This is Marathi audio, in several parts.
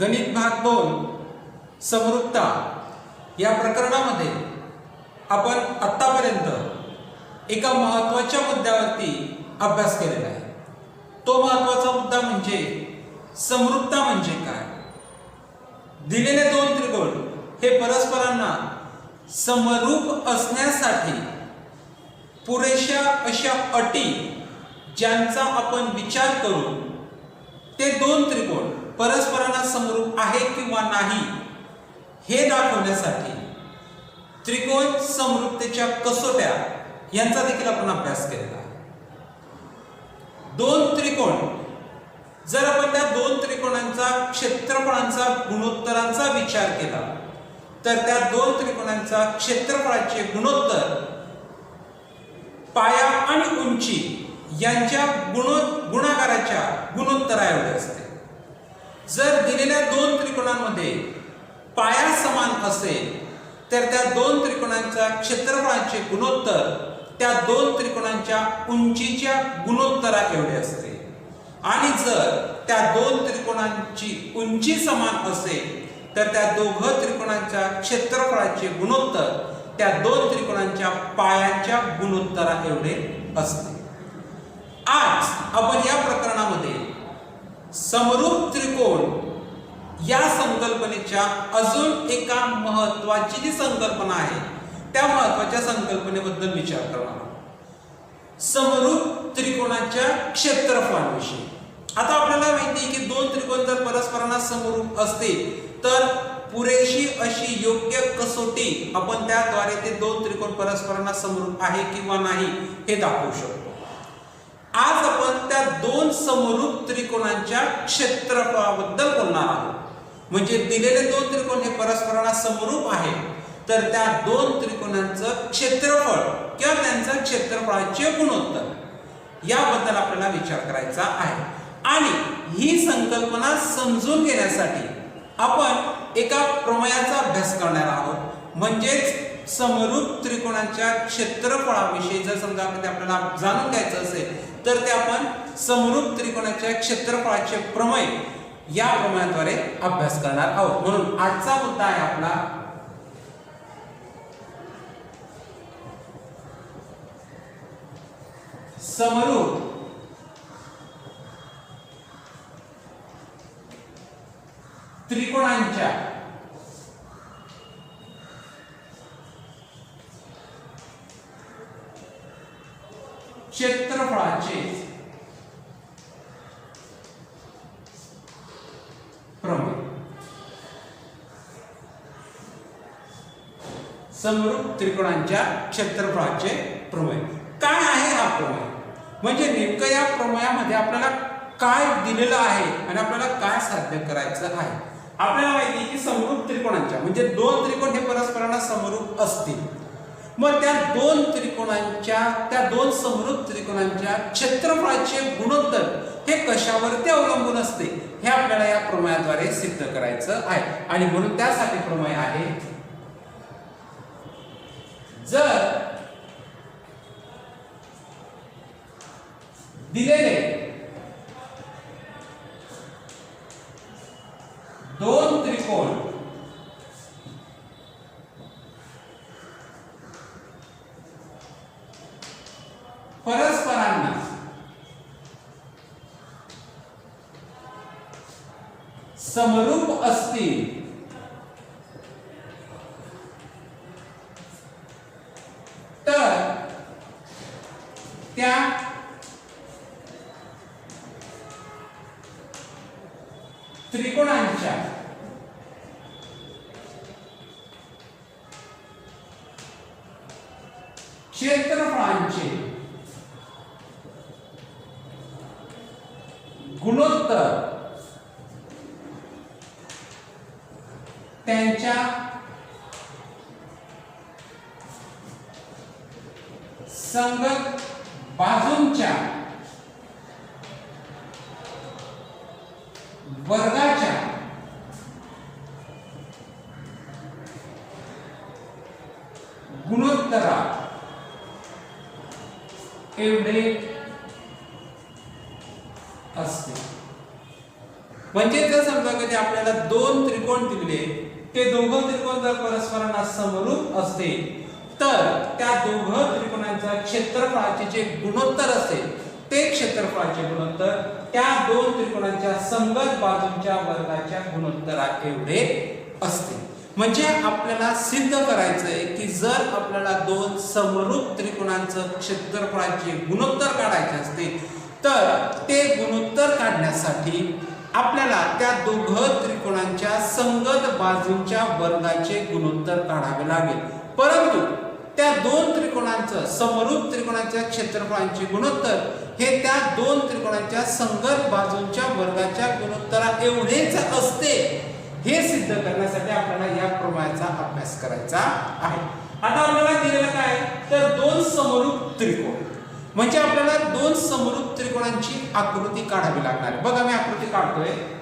गणित भाग दोन समृद्धता या प्रकरणामध्ये आपण आत्तापर्यंत एका महत्त्वाच्या मुद्द्यावरती अभ्यास केलेला आहे. तो महत्त्वाचा मुद्दा म्हणजे समृद्धता म्हणजे काय? दिलेले दोन त्रिकोण हे परस्परांना समरूप असण्यासाठी पुरेशा अशा अटी ज्यांचा आपण विचार करून ते दोन त्रिकोण परस्परांना समरूप आहे किंवा नाही हे दाखवण्यासाठी त्रिकोण समरूपतेच्या कसोट्या यांचा देखील आपण अभ्यास केलेला दोन त्रिकोण जर आपण त्या दोन त्रिकोणांचा क्षेत्रफळांचा गुणोत्तरांचा विचार केला तर त्या दोन त्रिकोणांचा क्षेत्रफळाचे गुणोत्तर पाया आणि उंची यांच्या गुणो गुणाकाराच्या गुणोत्तरा एवढे असते. जर दिलेल्या दोन त्रिकोणांमध्ये पाया समान असेल तर त्या दोन त्रिकोणांच्या क्षेत्रफळाचे गुणोत्तर त्या दोन त्रिकोणांच्या उंचीच्या गुणोत्तरा एवढे असते. आणि जर त्या दोन त्रिकोणांची उंची समान असेल तर त्या दोघं त्रिकोणांच्या क्षेत्रफळाचे गुणोत्तर त्या दोन त्रिकोणांच्या पायांच्या गुणोत्तरा एवढे असते. आज आपण या प्रकरणामध्ये समरूप त्रिकोण या संकल्पनेच्या अजून एका महत्वाची जी संकल्पना आहे त्या महत्त्वाच्या संकल्पनेबद्दल विचार करणार आहोत. समरूप त्रिकोणाच्या क्षेत्रफळाविषयी. आता आपल्याला माहिती आहे की दोन त्रिकोण जर परस्परांना समरूप असतील तर पुरेशी अशी योग्य कसोटी आपण त्याद्वारे ते दोन त्रिकोण परस्परांना समरूप आहे किंवा नाही हे दाखवू शकतो. आज आपण त्या दोन समरूप त्रिकोणांच्या क्षेत्रफळाबद्दल बोलणार आहोत. म्हणजे दिलेले दोन त्रिकोण हे परस्परांना समरूप आहे तर त्या दोन त्रिकोणांचं क्षेत्रफळ किंवा त्यांचं क्षेत्रफळाचे गुणोत्तर याबद्दल आपल्याला विचार करायचा आहे. आणि ही संकल्पना समजून घेण्यासाठी आपण एका प्रमेयाचा अभ्यास करणार आहोत. म्हणजेच समरूप त्रिकोणांच्या क्षेत्रफळाविषयी जर समजा आपल्याला जाणून घ्यायचं असेल तर ते आपण समरूप त्रिकोणाच्या क्षेत्रफळाचे प्रमेय या प्रमाणाद्वारे अभ्यास करणार आहोत. म्हणून आजचा मुद्दा आहे आपला समरूप त्रिकोणांच्या क्षेत्रफळाचे प्रमाण. समरूप त्रिकोणांच्या क्षेत्रफळाचे प्रमेय. काय आहे हा प्रमेय? म्हणजे नेमकं या प्रमेयामध्ये आपल्याला काय दिलेलं आहे आणि आपल्याला काय साध्य करायचं आहे? आपल्याला माहिती की समरूप त्रिकोणांच्या म्हणजे दोन त्रिकोण हे परस्परांना समरूप असतील. मग त्या दोन त्रिकोणांच्या त्या दोन समृद्ध त्रिकोणांच्या क्षेत्रफळाचे गुणोत्तर हे कशावरती अवलंबून असते? हे आपल्याला या प्रमायाद्वारे सिद्ध करायचं आहे. आणि म्हणून त्यासाठी प्रमेय आहे जर दिलेले दोन त्रिकोण त्यांच्या संगत बाजूंच्या वर्गाच्या गुणोत्तरा एवढे असते. म्हणजे जर समजा कधी आपल्याला दोन त्रिकोण दिले ते दोघं त्रिकोण जर परस्परांना समरूप असतील तर त्या दोघं त्रिकोणांचा क्षेत्रफळाचे जे गुणोत्तर असेल ते क्षेत्रफळाचे गुणोत्तर त्या दोन त्रिकोणांच्या संगत बाजूंच्या वर्गाच्या गुणोत्तरा एवढे असते. म्हणजे आपल्याला सिद्ध करायचंय की जर आपल्याला दोन समरूप त्रिकोणांचं क्षेत्रफळाचे गुणोत्तर काढायचे असते तर ते गुणोत्तर काढण्यासाठी आपल्याला त्या दोघं त्रिकोणांच्या संगत बाजूंच्या वर्गाचे गुणोत्तर काढावे लागेल. परंतु त्या दोन त्रिकोणांचं समरूप त्रिकोणाच्या क्षेत्रफळांचे गुणोत्तर हे त्या दोन त्रिकोणांच्या संगत बाजूंच्या वर्गाच्या गुणोत्तरा एवढेच असते हे सिद्ध करण्यासाठी आपल्याला या प्रमाणाचा अभ्यास करायचा आहे. आता आपल्याला दिलेलं काय तर दोन समरूप त्रिकोण. म्हणजे आपल्याला दोन समरूप त्रिकोणांची आकृती काढावी लागणार. बघा मी आकृती काढतोय.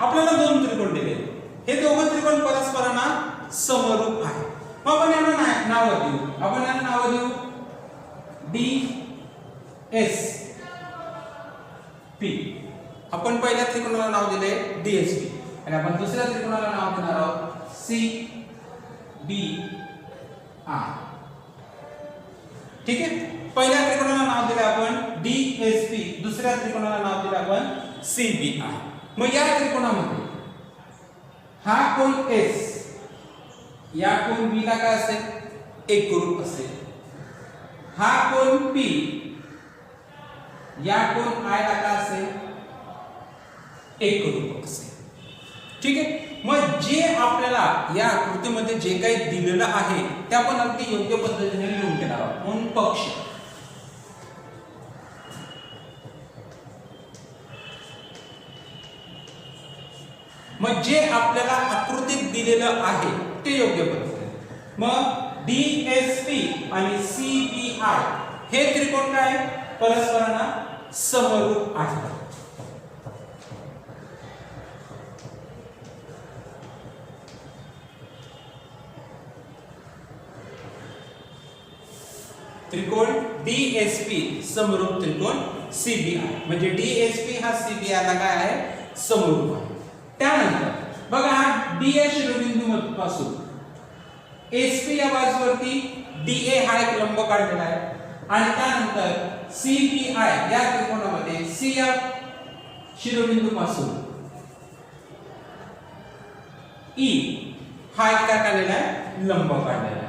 आपल्याला दोन त्रिकोण दिले. हे दोघं त्रिकोण परस्परांना समरूप आहे. मग आपण यांना नाव नावं देऊ. आपण यांना नावं देऊ? D S P. आपण पहिल्या त्रिकोणाला नाव दिले डी एस पी. आणि आपण दुसऱ्या त्रिकोणाला नाव देणार आहोत सी बी आर. ठीक आहे? पहिल्या त्रिकोणाला नाव दिले आपण डी एस पी. दुसऱ्या त्रिकोणाला नाव दिले आपण सी बी आर. मग या त्रिकोणामध्ये हा कोण एस या कोण बी ला काय असेल? एक ग्रुप असेल. हा कोण पी या कोण आय ला काय असेल? एक ग्रुप असेल. ठीक आहे? मग जे आपल्याला या आकृतीमध्ये जे काही दिलेलं आहे ते आपण अगदी योग्य पद्धतीने लिहून घेणार आहोत. म्हणून पक्ष. मग जे आपल्याला आकृतीत दिलेलं आहे ते योग्य पद्धतीने मग डी एस पी आणि सी बी आय हे त्रिकोण काय? परस्परांना समरूप आहे त्रिकोण डीएसपी समरूप त्रिकोण सीबीआय म्हणजे डीएसपी हा सीबीआय ला काय आहे? समरूप आहे. त्यानंतर बघा हा डी या बाजूवरती डीए हा एक लंब काढलेला आहे. आणि सी या शिरोबिंदू पासून ई हा एक काय लंब काढलेला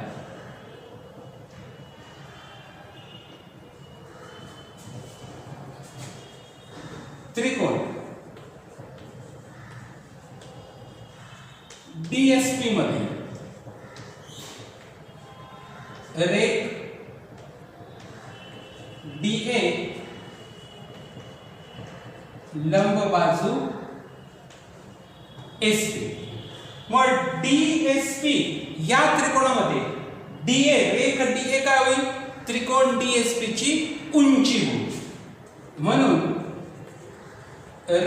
त्रिकोण. डीएसपी मध्ये. रेक डीए लंब बाजू एस पी मग डी एस पी या त्रिकोणामध्ये डी ए रेख डीए काय होईल? त्रिकोण डी एस पी ची उंची होईल. म्हणून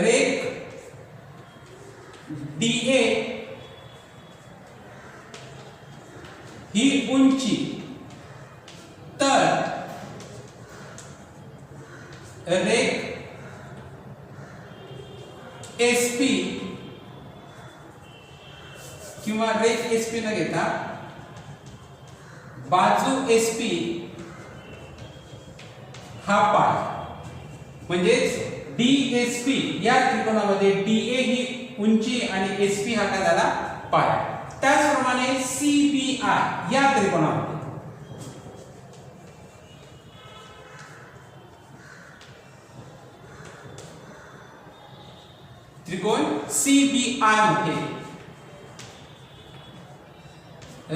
रेख डीए ए ही उंची. तर रेक एस पी किंवा रेक एस पी न घेता बाजू एस पी हा पाय. म्हणजेच डी एस पी या त्रिकोणामध्ये डी ए ही उंची आणि एस पी हा काय झाला? पाय. त्याचप्रमाणे सी बी आय या त्रिकोणामध्ये. त्रिकोण सी बी आयमध्ये.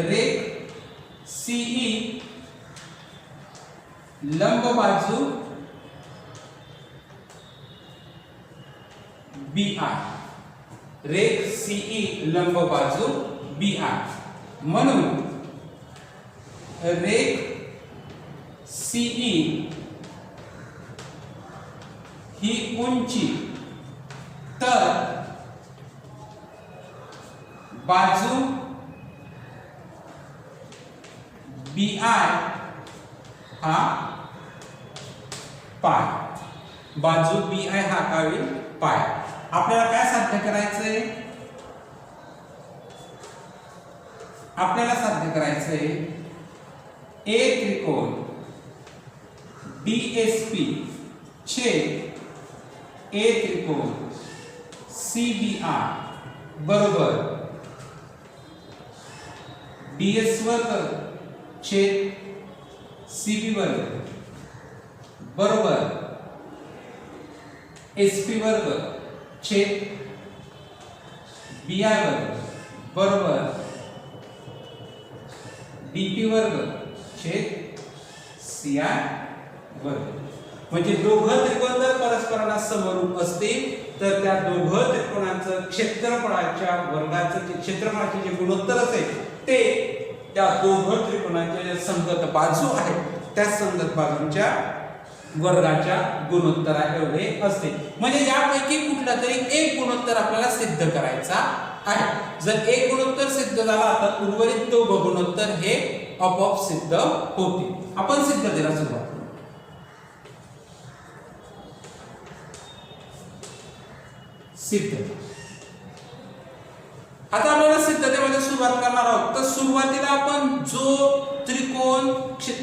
रेख सीई लंब बाजू बी आय रेख सीई लंब बाजू बी आय म्हणून रेख सीई ही उंची. तर बाजू बी आय हा पाय. बाजू बी आय हा काय होईल? पाय. आपल्याला काय साध्य करायचंय? आपल्याला साध्य करायचंय ए त्रिकोण बी एस पी छे ए त्रिकोण सी बी आर बरोबर बी एस वर्ग छेद सी बी वर्ग बरोबर एस पी वर्ग छेद बी आर वर्ग बरोबर डीपी वर्ग छेद सी आय वर्ग. म्हणजे दोघं त्रिकोण जर परस्परांना समरूप असतील तर त्या दोघं त्रिकोणाचं क्षेत्रफळाच्या वर्गाचं जे क्षेत्रफळाचे जे गुणोत्तर असेल ते त्या दोघं त्रिकोणाच्या ज्या संगत बाजू आहेत त्या संगत बाजूंच्या वर्गाच्या गुणोत्तरा एवढे असते म्हणजे यापैकी कुठला तरी एक गुणोत्तर आपल्याला सिद्ध करायचा आहे. जर एक गुणोत्तर सिद्ध झाला तर उर्वरित तो गुणोत्तर हे आपोआप सिद्ध होते आपण सिद्धतेला सुरुवात करू. सिद्ध. आता आपल्याला सिद्धतेमध्ये सुरुवात करणार आहोत. तर सुरुवातीला आपण जो त्रिकोण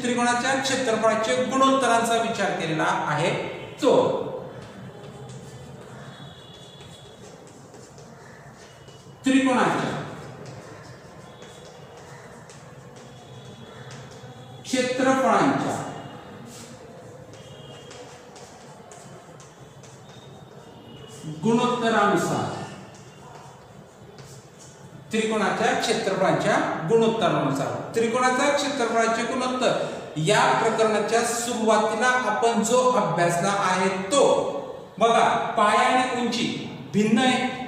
त्रिकोणाच्या क्षेत्रफळाचे गुणोत्तरांचा विचार केलेला आहे तो. त्रिकोणाच्या. क्षेत्रफळांच्या. गुणोत्तरानुसार. त्रिकोणाच्या क्षेत्रफळाच्या गुणोत्तरानुसार. त्रिकोणाच्या क्षेत्रफळाचे गुणोत्तर. या प्रकरणाच्या सुरुवातीला आपण जो अभ्यासला आहे तो. बघा पाय आणि उंची भिन्न आहे.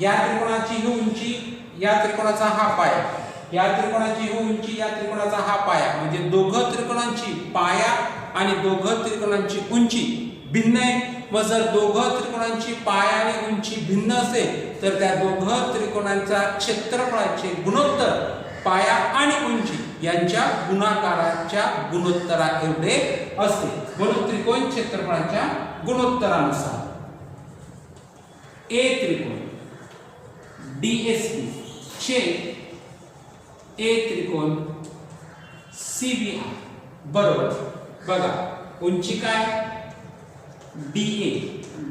या त्रिकोणाची ही उंची या त्रिकोणाचा हा पाया. या त्रिकोणाची ही उंची या त्रिकोणाचा हा पाया. म्हणजे दोघं त्रिकोणांची पाया आणि दोघं त्रिकोणांची उंची भिन्न आहे. व जर दोघं त्रिकोणांची पाया आणि उंची भिन्न असेल तर त्या दोघं त्रिकोणांच्या क्षेत्रफळाचे गुणोत्तर पाया आणि उंची यांच्या गुणाकाराच्या गुणोत्तरा एवढे असते. म्हणून त्रिकोण क्षेत्रफळाच्या गुणोत्तरानुसार. ए त्रिकोण. डी एस पी छे ए त्रिकोण सी बी आय बरोबर. बघा उंची काय? डी ए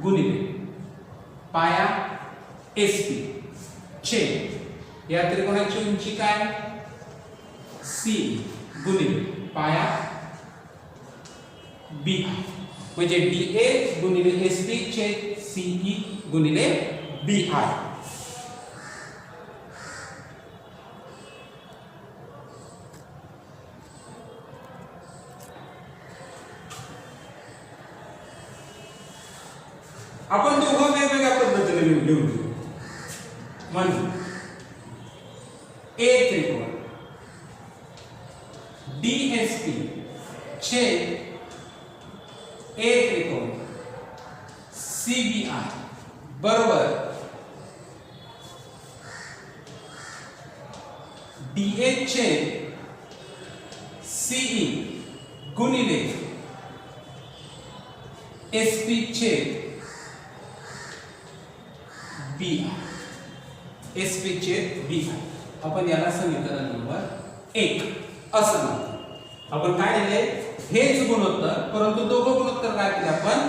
गुणिले. पाया एस पी छे या त्रिकोणाची उंची काय? सी गुणिले. पाया बी म्हणजे डी ए गुणिले एस पी छेद सीई गुणिले बी आय आपण दोघं वेगवेगळ्या पद्धतीने लिहून लिहून घेऊ म्हणून ए त्रिकोण डीएसपी छेद ए त्रिकोण सीबीआय बरोबर डीए छेद सीई गुणिले एसपी छेद बी आय एस पी छेद बी आपण याला समीकरण नंबर एक असं म्हणतो. आपण काय लिहिले? हेच गुणोत्तर परंतु दोघं गुणोत्तर काय केले आपण?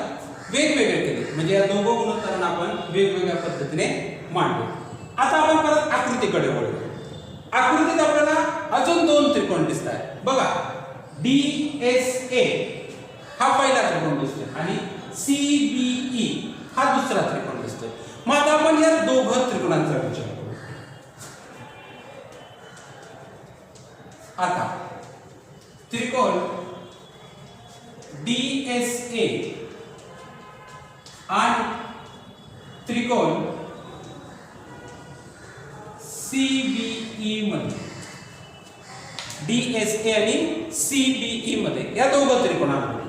वेगवेगळे केले. म्हणजे या दोघं गुणोत्तरांना आपण वेगवेगळ्या पद्धतीने मांडलो. आता आपण परत आकृतीकडे वळू. आकृतीत आपल्याला अजून दोन त्रिकोण दिसत आहेत बघा डी एस ए हा पहिला त्रिकोण दिसतोय आणि सी बी ई हा दुसरा त्रिकोण दिसतोय. मग आता आपण या दोघं त्रिकोणांचा आता त्रिकोण डी एस ए आणि त्रिकोण सी बी मध्ये. डी एस ए आणि सी ई मध्ये. या दोघं त्रिकोणामध्ये.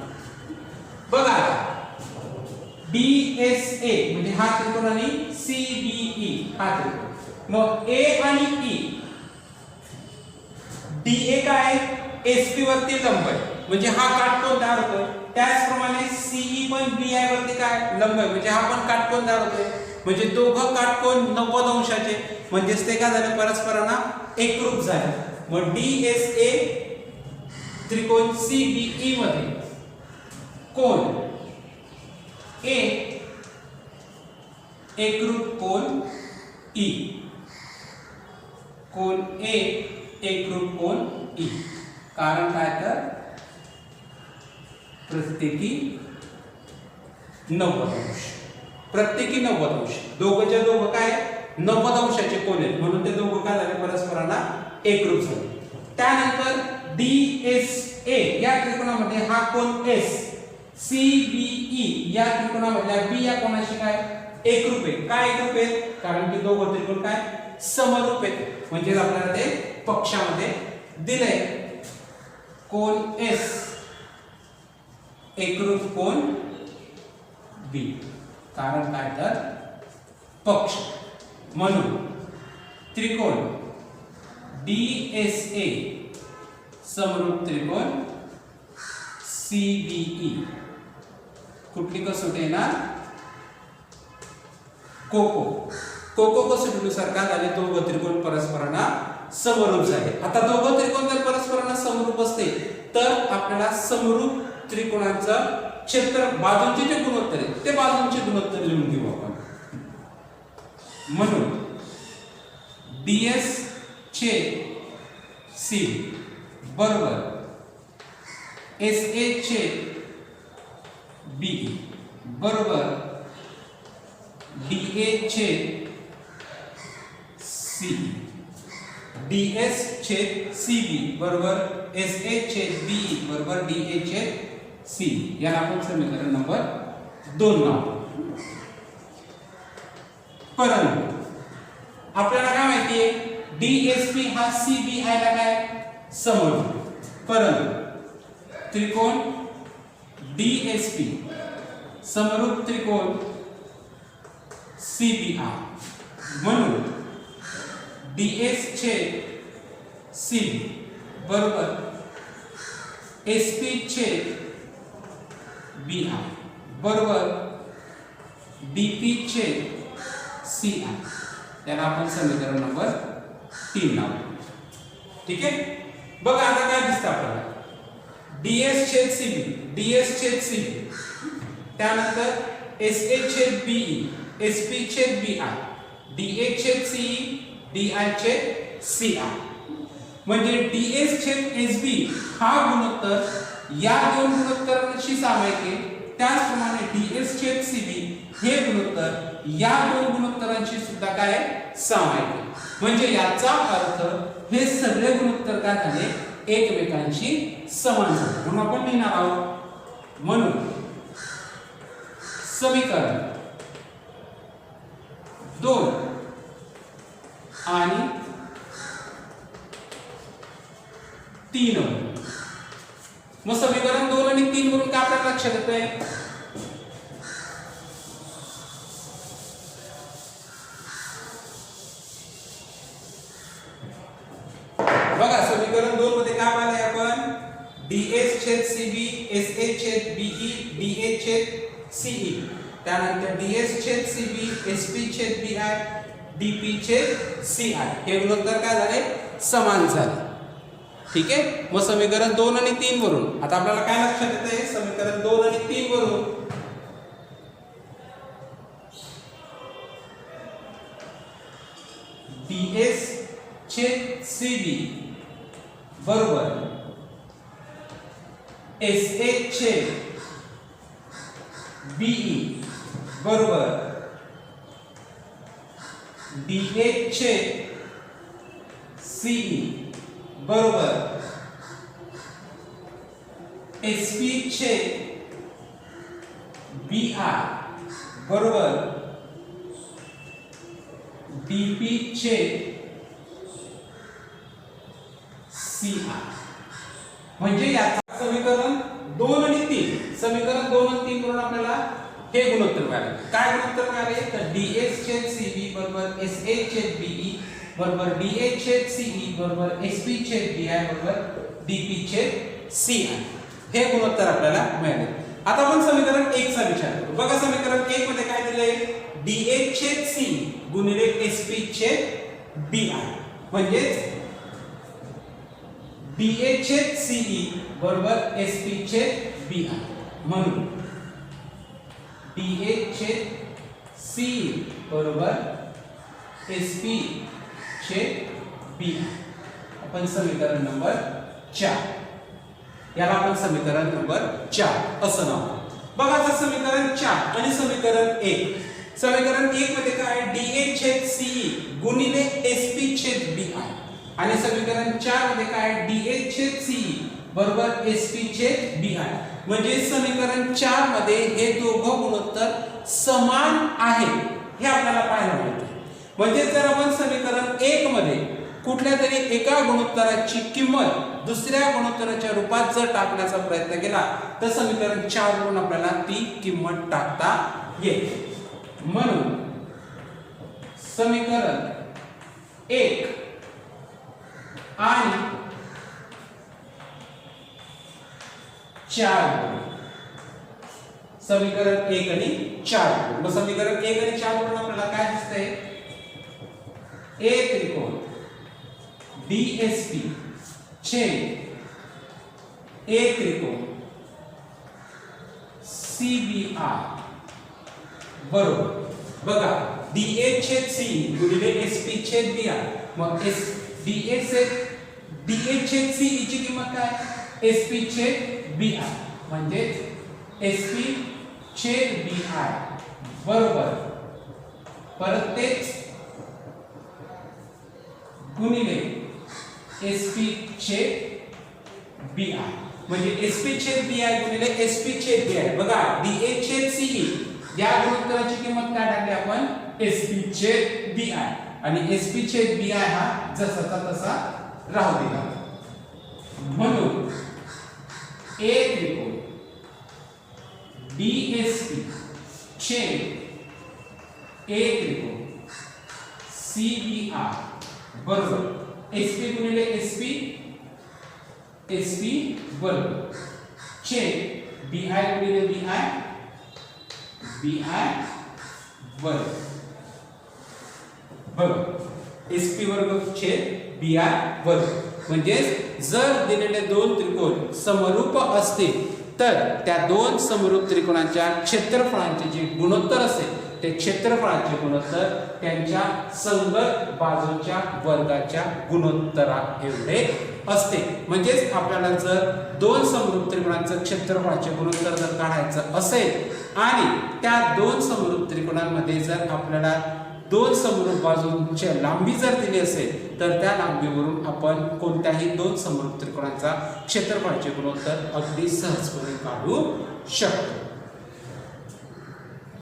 बघा आता. डी एस ए म्हणजे हा त्रिकोण आणि सी बी ई हा त्रिकोण. मग ए आणि ई डी ए काय एस पी वरती लंब आहे. म्हणजे हा काटकोन तयार होतोय त्याचप्रमाणे सीई पण बी आय वरती काय? लंब आहे. म्हणजे हा पण काटकोन तयार होतोय. म्हणजे दोघं काटकोन नव्वद अंशाचे. म्हणजेच ते काय झालं? परस्परांना एकरूप झाले. मग डी एस ए त्रिकोण सी बी ई मध्ये कोण ए एकरूप कोण ई e. कोण ए एक रूप कोण? ई कारण काय तर? प्रत्येकी नव्वद अंश. प्रत्येकी नव्वद अंश. दोघंच्या दोघं काय? नव्वद अंशाचे कोण आहेत? म्हणून ते दोघं काय झाले? परस्परांना एकरूप झाले. त्यानंतर डी एस ए या त्रिकोणामध्ये हा कोण? एस सी बी ई या त्रिकोणामधल्या बी या कोणाशी काय? एकरूप आहे काय एकरूप आहे कारण की दोघं त्रिकोण काय? समरूप आहेत. म्हणजे आपल्याला ते पक्षामध्ये दिलंय. कोण एस? एकरूप कोण? बी. कारण काय तर? पक्ष. म्हणून त्रिकोण. D S A. समरूप त्रिकोण. C B E. कुठली कसोट येणार? कोको कोको कसोटीनुसार काय झाले? दोघं त्रिकोण परस्परांना समरूप झाले. आता दोघं त्रिकोण जर परस्परांना समरूप असते तर आपल्याला समरूप त्रिकोणाचं क्षेत्र बाजूंचे जे गुणोत्तर आहे ते बाजूंचे गुणोत्तर लिहून घेऊ आपण. म्हणून डीएस छे सी बरोबर एस ए छे बी बरोबर डी ए छेद सी डी एस छेद सी बी बरोबर एस ए छेद बी बरोबर डी ए छेद सी याला आपण समीकरण नंबर दोन नाव. परंतु आपल्याला काय माहितीये डी एस पी हा सी बी आय ला काय? समोर. परंतु त्रिकोण डी एस पी समरूप त्रिकोण सी बी आय म्हणून डी एस छेद सी बरोबर. एस पी छेद बी आय बरोबर. डी पी छेद सी आय त्याला आपण समीकरण नंबर तीन लावू. ठीक आहे? बघा आता काय दिसतं आपल्याला. डीएस छेद सी बी डीएस छेद सी बी त्यानंतर एस ए छेद बीई एस पी छेद बी आय डी ए छेद सीई डी आय म्हणजे छेद सी आय म्हणजे डी एस छेद एस बी हा गुणोत्तर या दोन गुणोत्तरांशी सामायिक आहे त्याचप्रमाणे डी एस छेद सी बी हे गुणोत्तर या दोन गुणोत्तरांशी सुद्धा काय? सामायिक. आहे म्हणजे याचा अर्थ हे सगळे गुणोत्तर काय झाले? एकमेकांशी समान झाले. म्हणून आपण लिहिणार आहोत. म्हणून समीकरण दोन. आणि तीन। मग समीकरण दोन आणि तीन वरून काय आपल्याला लक्षात येतंय बघा समीकरण दोन मध्ये काय पाहिलंय आपण ds छेद cb sa छेद be da छेद ce त्यानंतर ds छेद cb sp छेद bi dp छेद सी आय हे गुणोत्तर काय झाले? समान झाले. ठीक आहे? मग समीकरण दोन आणि तीन वरून. आता आपल्याला काय लक्षात येत आहे समीकरण दोन आणि तीन वरून. ds छेद बी बरोबर. एस ए छेद बीई बरोबर. डीएच छेद CE बरोबर. SP छेद आर बरोबर. DP छेद आर म्हणजे याचं समीकरण दोन आणि तीन. समीकरण दोन आणि तीन म्हणून आपल्याला हे गुणोत्तर मिळाले. काय गुणोत्तर मिळाले? तर ds छेद cb बरोबर sa छेद be बरोबर da छेद ce बरोबर sp छेद bi बरोबर dp छेद ci हे गुणोत्तर आपल्याला मिळाले. आता आपण समीकरण एक चा विचार करू. बघा समीकरण एक मध्ये काय दिलंय? Da छेद c गुणिले sp छेद bi म्हणजेच DA छेद CE बरोबर SP छेद BI म्हणून DA छेद CE बरोबर SP छेद बी आपण समीकरण नंबर चार. याला आपण समीकरण नंबर चार असं नाव बघा तर समीकरण चार आणि समीकरण एक. समीकरण एक मध्ये काय DA छेद सीई गुणिले SP छेद BI आणि समीकरण चारमध्ये काय DA छेद सीई बरोबर SP छेद BI म्हणजे समीकरण चारमध्ये हे दोघं गुणोत्तर समान आहे हे आपल्याला पाहायला मिळते. म्हणजे जर आपण समीकरण एक मध्ये कुठल्या तरी एका गुणोत्तराची किंमत दुसऱ्या गुणोत्तराच्या रूपात जर टाकण्याचा प्रयत्न केला तर समीकरण चार वरून आपल्याला ती किंमत टाकता येते म्हणून समीकरण एक आणि चार समीकरण एक आणि चार मग समीकरण एक आणि चार वरून आपल्याला काय दिसतंय? ए त्रिकोण डीएसपी छेद ए त्रिकोण सीबीआर बरोबर. बघा डीए छेद सी गुणिले एसपी छेद बी आर मग एस डीए छेद डीए छेद सी ची किंमत काय? एसपी छेद बी आर म्हणजे एसपी छेद बी आर बरोबर. परत तेच गुणिले एसपी छेद बी आय म्हणजे एसपी छेद बी आय गुणिले एसपी छेद बी आय बघा डी ए छेद सीई या गुणोत्तराची किंमत काय टाकली आपण? एसपी छेद बी आय आणि एसपी छेद बी आय हा जसाचा तसा राहू दिला. म्हणून ए त्रिकोण डीएसपी छेद ए त्रिकोण सीबीआर बरोबर. एसपी गुणिले एसपी एसपी बरोबर छेद बी आय गुणिले बी आय बी आय वर्ग. एसपी वर्ग छेद बी आय वर्ग. म्हणजे जर दिलेले दोन त्रिकोण समरूप असतील तर त्या दोन समरूप त्रिकोणाच्या क्षेत्रफळांचे जे गुणोत्तर असेल ते क्षेत्रफळाचे गुणोत्तर त्यांच्या संगत बाजूच्या वर्गाच्या गुणोत्तरा एवढे असते. म्हणजेच आपल्याला जर दोन समृद्ध त्रिकोणांचं क्षेत्रफळाचे गुणोत्तर जर काढायचं असेल आणि त्या दोन समृद्ध त्रिकोणांमध्ये जर आपल्याला दोन समृद्ध बाजूंची लांबी जर दिली असेल तर त्या लांबीवरून आपण कोणत्याही दोन समृद्ध त्रिकोणांचा क्षेत्रफळाचे गुणोत्तर अगदी सहजपणे काढू शकतो.